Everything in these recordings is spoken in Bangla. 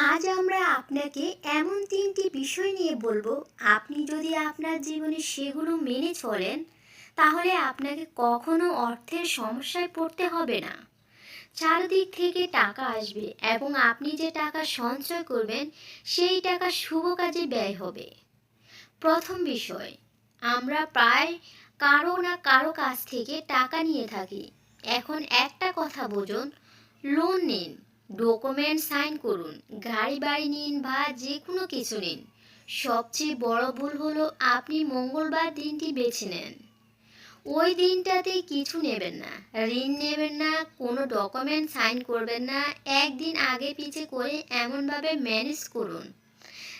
আজ আমরা আপনাকে এমন তিনটি বিষয় নিয়ে বলব। আপনি যদি আপনার জীবনে সেগুলো মেনে চলেন, তাহলে আপনাকে কখনো অর্থের সমস্যায় পড়তে হবে না। চারদিক থেকে টাকা আসবে এবং আপনি যে টাকা সঞ্চয় করবেন, সেই টাকা শুভ কাজে ব্যয় হবে। প্রথম বিষয়, আমরা প্রায় কারও না কারও কাছ থেকে টাকা নিয়ে থাকি। এখন একটা কথা বোঝুন, লোন নিন। ডকুমেন্ট সাইন করুন, গাড়ি বাড়ি নিন বা যে কোনো কিছু নিন। সবচেয়ে বড় ভুল হলো আপনি মঙ্গলবার দিনটি বেছে নেন। ওই দিনটাতে কিছু নেবেন না, ঋণ নেবেন না, কোনো ডকুমেন্ট সাইন করবেন না, একদিন আগে পিছে করে এমনভাবে ম্যানেজ করুন।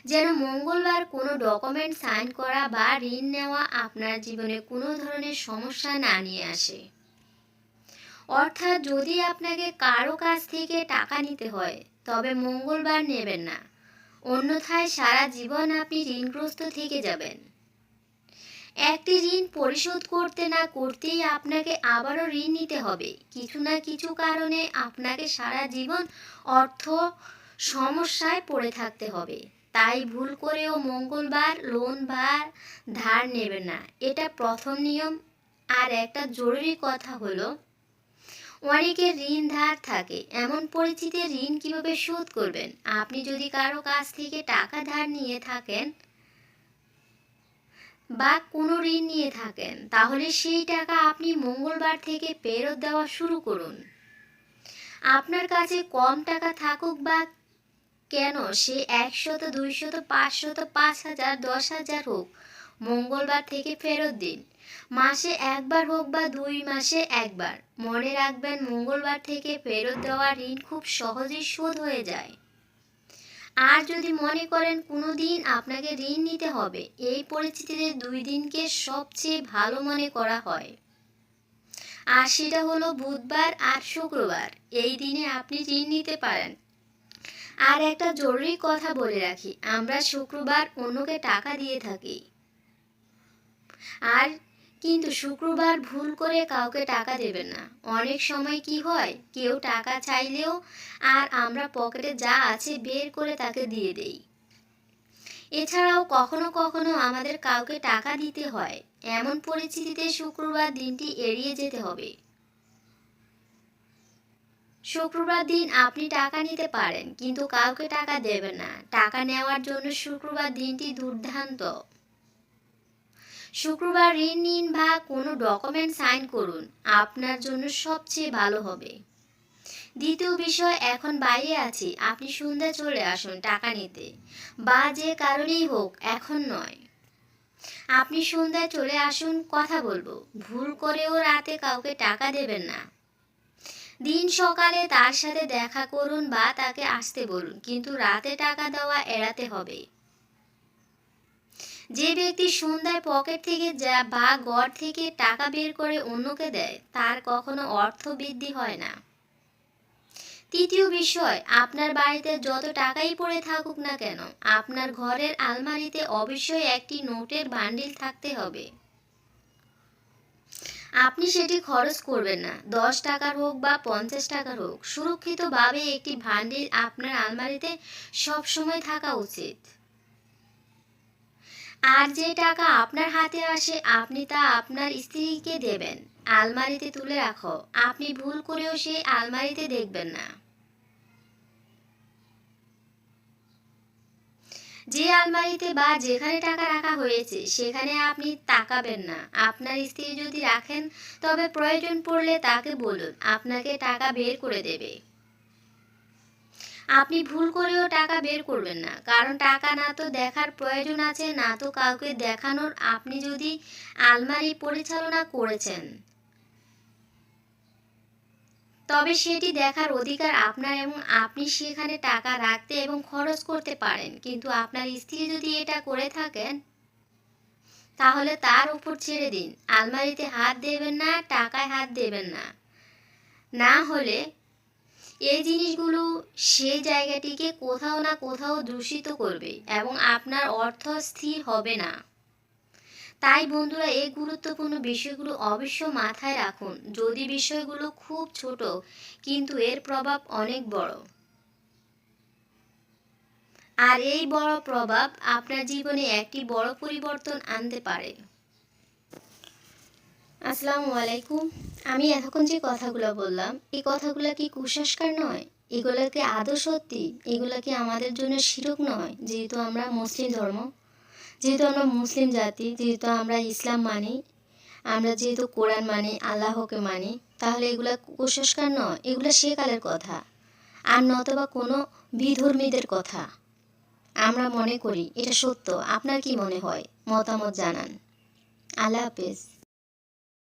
যেন মঙ্গলবার কোনো ডকুমেন্ট সাইন করা বা ঋণ নেওয়া আপনার জীবনে কোনো ধরনের সমস্যা না নিয়ে আসে। অর্থাৎ যদি আপনাকে কারও কাছ থেকে টাকা নিতে হয়, তবে মঙ্গলবার নেবেন না। অন্যথায় সারা জীবন আপনি ঋণগ্রস্ত থেকে যাবেন। একটি ঋণ পরিশোধ করতে না করতেই আপনাকে আবারও ঋণ নিতে হবে। কিছু না কিছু কারণে আপনাকে সারা জীবন অর্থ সমস্যায় পড়ে থাকতে হবে। তাই ভুল করেও মঙ্গলবার লোন বা ধার নেবেন না। এটা প্রথম নিয়ম। আর একটা জরুরি কথা হলো অনেকের ঋণ ধার থাকে। এমন পরিচিতি ঋণ কীভাবে শোধ করবেন? আপনি যদি কারও কাছ থেকে টাকা ধার নিয়ে থাকেন বা কোনো ঋণ নিয়ে থাকেন, তাহলে সেই টাকা আপনি মঙ্গলবার থেকে ফেরত দেওয়া শুরু করুন। আপনার কাছে কম টাকা থাকুক বা কেন, সে একশত, দুইশত, পাঁচশত, পাঁচ হাজার, দশ হাজার হোক, মঙ্গলবার থেকে ফেরত দিন। মাসে একবার হোক বা দুই মাসে একবার। মনে রাখবেন, মঙ্গলবার থেকে ফেরত দেওয়া ঋণ খুব সহজেই শোধ হয়ে যায়। আর যদি মনে করেন কোনো দিন আপনাকে ঋণ নিতে হবে, এই পরিস্থিতিতে দুই দিনকে সবচেয়ে ভালো মনে করা হয়। আর সেটা হলো বুধবার আর শুক্রবার, এই দিনে আপনি ঋণ নিতে পারেন। আর একটা জরুরি কথা বলে রাখি, আমরা শুক্রবার অন্যকে টাকা দিয়ে থাকি। আর কিন্তু শুক্রবার ভুল করে কাউকে টাকা দেবেন না। অনেক সময় কি হয়, কেউ টাকা চাইলেও আর আমরা পকেটে যা আছে বের করে তাকে দিয়ে দেই। এছাড়াও কখনো কখনো আমাদের কাউকে টাকা দিতে হয়। এমন পরিস্থিতিতে শুক্রবার দিনটি এড়িয়ে যেতে হবে। শুক্রবার দিন আপনি টাকা নিতে পারেন, কিন্তু কাউকে টাকা দেবেন না। টাকা নেওয়ার জন্য শুক্রবার দিনটি দুর্দান্ত। শুক্রবার ঋণ নিন বা কোনো ডকুমেন্ট সাইন করুন। আপনার জন্য সবচেয়ে ভালো হবে। দ্বিতীয় বিষয়, এখন বাইরে আছি। আপনি সন্ধ্যা চলে আসুন টাকা নিতে। বা যে কারণেই হোক, এখন নয়। আপনি সন্ধ্যায় চলে আসুন, কথা বলব। ভুল করেও রাতে কাউকে টাকা দেবেন না। দিন সকালে তার সাথে দেখা করুন বা তাকে আসতে বলুন। কিন্তু রাতে টাকা দেওয়া এড়াতে হবে। যে ব্যক্তি সন্ধ্যায় পকেট থেকে যা বা গড় থেকে টাকা বের করে অন্যকে দেয়, তার কখনো অর্থ বৃদ্ধি হয় না। তৃতীয় বিষয়, আপনার বাড়িতে যত টাকাই পড়ে থাকুক না কেন, আপনার ঘরের আলমারিতে অবশ্যই একটি নোটের বান্ডিল থাকতে হবে। আপনি সেটি খরচ করবেন না, দশ টাকার হোক বা পঞ্চাশ টাকার হোক। সুরক্ষিতভাবে একটি ভান্ডিল আপনার আলমারিতে সবসময় থাকা উচিত। আর যে টাকা আপনার হাতে আসে, আপনি তা আপনার স্ত্রীকে দেবেন। আলমারিতে তুলে রাখো। আপনি ভুল করেও সেই আলমারিতে দেখবেন না। যে আলমারিতে বা যেখানে টাকা রাখা হয়েছে, সেখানে আপনি তাকাবেন না। আপনার স্ত্রী যদি রাখেন, তবে প্রয়োজন পড়লে তাকে বলুন। আপনাকে টাকা বের করে দেবে। আপনি ভুল করেও টাকা বের করবেন না। কারণ টাকা না তো দেখার প্রয়োজন আছে, না তো কাউকে দেখানোর। আপনি যদি আলমারি পরিচালনা করেছেন, তবে সেটি দেখার অধিকার আপনার এবং আপনি সেখানে টাকা রাখতে এবং খরচ করতে পারেন। কিন্তু আপনার স্ত্রী যদি এটা করে থাকেন, তাহলে তার উপর ছেড়ে দিন। আলমারিতে হাত দেবেন না, টাকায় হাত দেবেন না। না হলে এই জিনিসগুলো সেই জায়গাটিকে কোথাও না কোথাও দূষিত করবে এবং আপনার অর্থ স্থির হবে না। তাই বন্ধুরা, এই গুরুত্বপূর্ণ বিষয়গুলো অবশ্য মাথায় রাখুন। যদি বিষয়গুলো খুব ছোট, কিন্তু এর প্রভাব অনেক বড়। আর এই বড় প্রভাব আপনার জীবনে একটি বড় পরিবর্তন আনতে পারে। আসসালামু আলাইকুম। আমি এতক্ষণ যে কথাগুলো বললাম, এই কথাগুলো কি কুসংস্কার নয়? এগুলো কি আদৌ সত্যি? এগুলো কি আমাদের জন্য শিরক নয়, যেহেতু আমরা মুসলিম ধর্ম? যেহেতু আমরা মুসলিম জাতি, যেহেতু আমরা ইসলাম মানি, আমরা যেহেতু কোরআন মানি, আল্লাহকে মানি, তাহলে এগুলো কুসংস্কার নয়, এগুলো সেকালের কথা। আর নতবা কোনো বিধর্মীদের কথা। আমরা মনে করি এটা সত্য, আপনার কি মনে হয়? মতামত জানান। আল্লাহ হাফেজ।